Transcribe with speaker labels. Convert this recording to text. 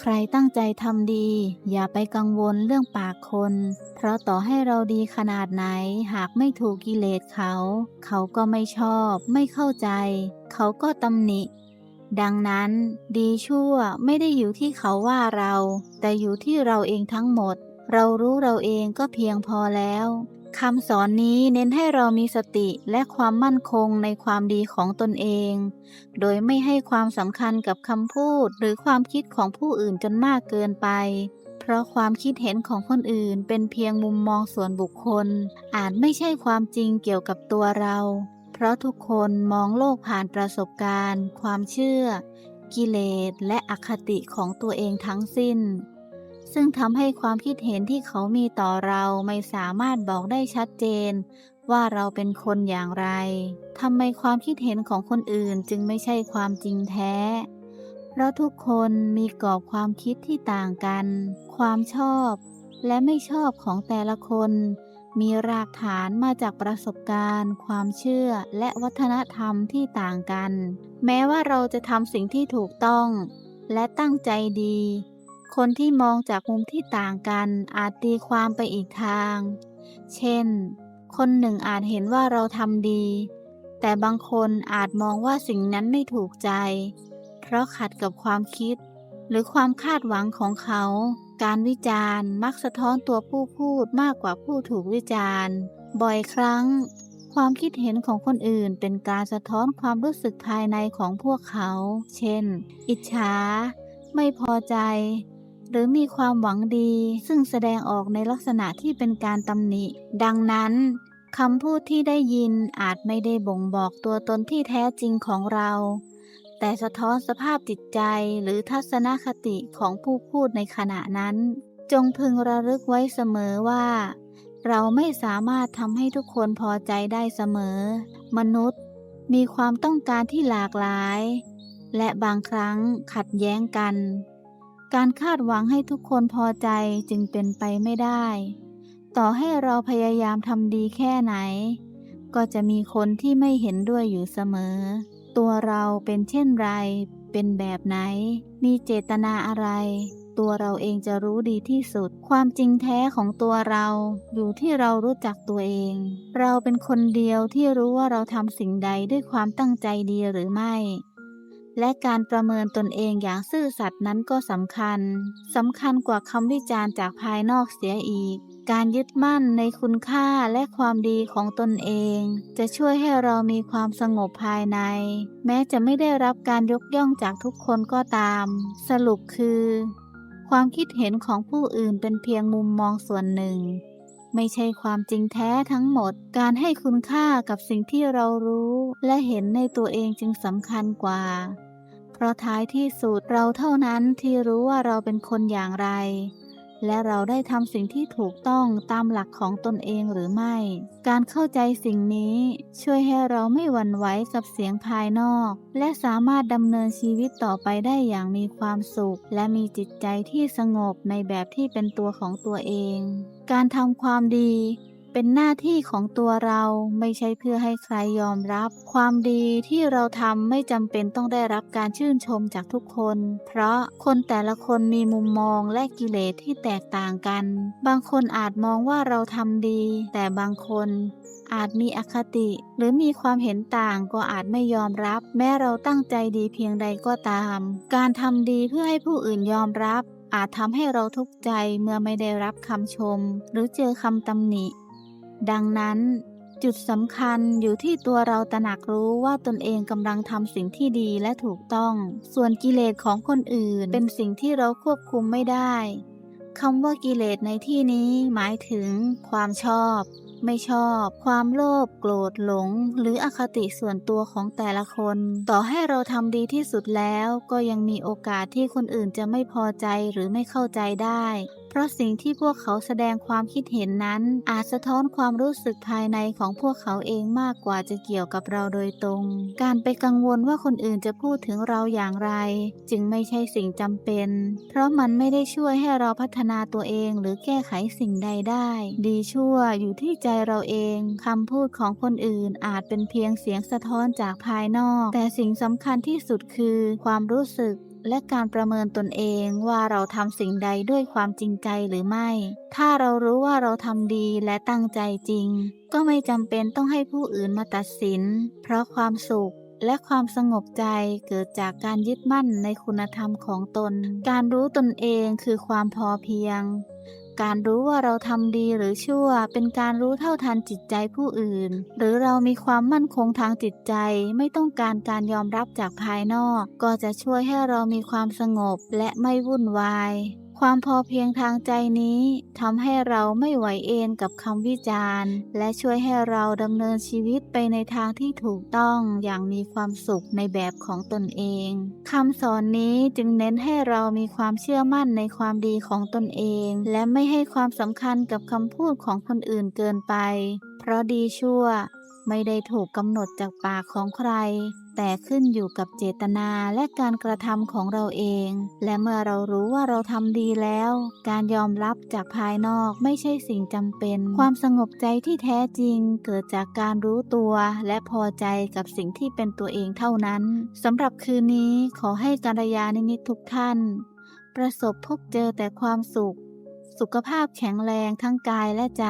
Speaker 1: ใครตั้งใจทำดี อย่าไปกังวลเรื่องปากคน เพราะต่อให้เราดีขนาดไหน หากไม่ถูกกิเลสเขา เขาก็ไม่ชอบ ไม่เข้าใจ เขาก็ตำหนิ ดังนั้น ดีชั่วไม่ได้อยู่ที่เขาว่าเรา แต่อยู่ที่เราเองทั้งหมด เรารู้เราเองก็เพียงพอแล้ว คำสอนนี้เน้นให้เรามีสติและความมั่นคงในความดีของตนเอง โดยไม่ให้ความสำคัญกับคำพูดหรือความคิดของผู้อื่นจนมากเกินไป เพราะความคิดเห็นของคนอื่นเป็นเพียงมุมมองส่วนบุคคล อาจไม่ใช่ความจริงเกี่ยวกับตัวเรา เพราะทุกคนมองโลกผ่านประสบการณ์ ความเชื่อ กิเลสและอคติของตัวเองทั้งสิ้น ซึ่งทำให้ความคิดเห็นที่เขามีต่อเราไม่สามารถบอกได้ชัดเจน ว่าเราเป็นคนอย่างไรทำไมความคิดเห็นของคนอื่นจึงไม่ใช่ความจริงแท้ เพราะทุกคนมีกรอบความคิดที่ต่างกัน ความชอบ และไม่ชอบของแต่ละคน มีรากฐานมาจากประสบการณ์ ความเชื่อและวัฒนธรรมที่ต่างกัน แม้ว่าเราจะทำสิ่งที่ถูกต้อง และตั้งใจดี คนที่มองจากมุมที่ต่างกันอาจตีความไปอีกทาง เช่น คนหนึ่งอาจเห็นว่าเราทำดี แต่บางคนอาจมองว่าสิ่งนั้นไม่ถูกใจ เพราะขัดกับความคิด หรือความคาดหวังของเขา การวิจารณ์มักสะท้อนตัวผู้พูดมากกว่าผู้ถูกวิจารณ์ บ่อยครั้ง ความคิดเห็นของคนอื่นเป็นการสะท้อนความรู้สึกภายในของพวกเขา เช่น อิจฉาไม่พอใจ หรือมีความหวังดี ซึ่งแสดงออกในลักษณะที่เป็นการตำหนิ ดังนั้นคำพูดที่ได้ยินอาจไม่ได้บ่งบอกตัวตนที่แท้จริงของเรา แต่สะท้อนสภาพจิตใจหรือทัศนคติของผู้พูดในขณะนั้น จงพึงระลึกไว้เสมอว่า เราไม่สามารถทำให้ทุกคนพอใจได้เสมอ มนุษย์มีความต้องการที่หลากหลาย และบางครั้งขัดแย้งกัน การคาดหวังให้ทุกคนพอใจจึงเป็นไปไม่ได้ ต่อให้เราพยายามทำดีแค่ไหน ก็จะมีคนที่ไม่เห็นด้วยอยู่เสมอ ตัวเราเป็นเช่นไร เป็นแบบไหน มีเจตนาอะไร ตัวเราเองจะรู้ดีที่สุด ความจริงแท้ของตัวเราอยู่ที่เรารู้จักตัวเอง เราเป็นคนเดียวที่รู้ว่าเราทำสิ่งใดด้วยความตั้งใจดีหรือไม่ และการประเมินตนเองอย่างซื่อสัตย์นั้นก็สำคัญสำคัญกว่าคำวิจารณ์จากภายนอกเสียอีก การยึดมั่นในคุณค่าและความดีของตนเอง จะช่วยให้เรามีความสงบภายใน แม้จะไม่ได้รับการยกย่องจากทุกคนก็ตาม สรุปคือ ความคิดเห็นของผู้อื่นเป็นเพียงมุมมองส่วนหนึ่งไม่ใช่ความจริงแท้ทั้งหมด การให้คุณค่ากับสิ่งที่เรารู้ และเห็นในตัวเองจึงสำคัญกว่า เพราะท้ายที่สุดเราเท่านั้นที่รู้ว่าเราเป็นคนอย่างไร และเราได้ทำสิ่งที่ถูกต้องตามหลักของตนเองหรือไม่ การเข้าใจสิ่งนี้ช่วยให้เราไม่หวั่นไหวกับเสียงภายนอก และสามารถดำเนินชีวิตต่อไปได้อย่างมีความสุข และมีจิตใจที่สงบในแบบที่เป็นตัวของตัวเอง การทำความดี เป็นหน้าที่ของตัวเราไม่ใช่เพื่อให้ใครยอมรับ ความดีที่เราทำไม่จำเป็นต้องได้รับการชื่นชมจากทุกคน เพราะคนแต่ละคนมีมุมมองและกิเลสที่แตกต่างกัน บางคนอาจมองว่าเราทำดี แต่บางคนอาจมีอคติ หรือมีความเห็นต่างก็อาจไม่ยอมรับ แม้เราตั้งใจดีเพียงใดก็ตาม การทำดีเพื่อให้ผู้อื่นยอมรับ อาจทำให้เราทุกข์ใจเมื่อไม่ได้รับคำชม หรือเจอคำตำหนิ ดังนั้นจุดสำคัญอยู่ที่ตัวเราตระหนักรู้ว่าตนเองกำลังทำสิ่งที่ดีและถูกต้อง ส่วนกิเลสของคนอื่นเป็นสิ่งที่เราควบคุมไม่ได้คำว่ากิเลสในที่นี้หมายถึง ความชอบ ไม่ชอบ ความโลภโกรธหลง หรืออคติส่วนตัวของแต่ละคน ต่อให้เราทำดีที่สุดแล้ว ก็ยังมีโอกาสที่คนอื่นจะไม่พอใจหรือไม่เข้าใจได้ ราะสิ่งที่พวกเขาแสดงความคิดเห็นนั้น อาจสะท้อนความรู้สึกภายในของพวกเขาเองมากกว่าจะเกี่ยวกับเราโดยตรง การไปกังวลว่าคนอื่นจะพูดถึงเราอย่างไร จึงไม่ใช่สิ่งจำเป็น เพราะมันไม่ได้ช่วยให้เราพัฒนาตัวเองหรือแก้ไขสิ่งใดได้ ดีชั่วอยู่ที่ใจเราเองคำพูดของคนอื่นอาจเป็นเพียงเสียงสะท้อนจากภายนอก แต่สิ่งสำคัญที่สุดคือความรู้สึก และการประเมินตนเองว่าเราทำสิ่งใดด้วยความจริงใจหรือไม่ ถ้าเรารู้ว่าเราทำดีและตั้งใจจริง ก็ไม่จำเป็นต้องให้ผู้อื่นมาตัดสิน เพราะความสุขและความสงบใจเกิดจากการยึดมั่นในคุณธรรมของตน การรู้ตนเองคือความพอเพียง การรู้ว่าเราทำดีหรือชั่ว เป็นการรู้เท่าทันจิตใจผู้อื่น หรือเรามีความมั่นคงทางจิตใจ ไม่ต้องการการยอมรับจากภายนอก ก็จะช่วยให้เรามีความสงบและไม่วุ่นวาย ความพอเพียงทางใจนี้ทำให้เราไม่ไหวเอนกับคำวิจารณ์ และช่วยให้เราดำเนินชีวิตไปในทางที่ถูกต้องอย่างมีความสุขในแบบของตนเองคำสอนนี้จึงเน้นให้เรามีความเชื่อมั่นในความดีของตนเอง และไม่ให้ความสำคัญกับคำพูดของคนอื่นเกินไป เพราะดีชั่ว ไม่ได้ถูกกำหนดจากปากของใคร แต่ขึ้นอยู่กับเจตนาและการกระทำของเราเอง และเมื่อเรารู้ว่าเราทำดีแล้ว การยอมรับจากภายนอกไม่ใช่สิ่งจำเป็น ความสงบใจที่แท้จริงเกิดจากการรู้ตัวและพอใจกับสิ่งที่เป็นตัวเองเท่านั้นสำหรับคืนนี้ขอให้กัลยาณมิตรทุกท่าน ประสบพบเจอแต่ความสุข สุขภาพแข็งแรงทั้งกายและใจ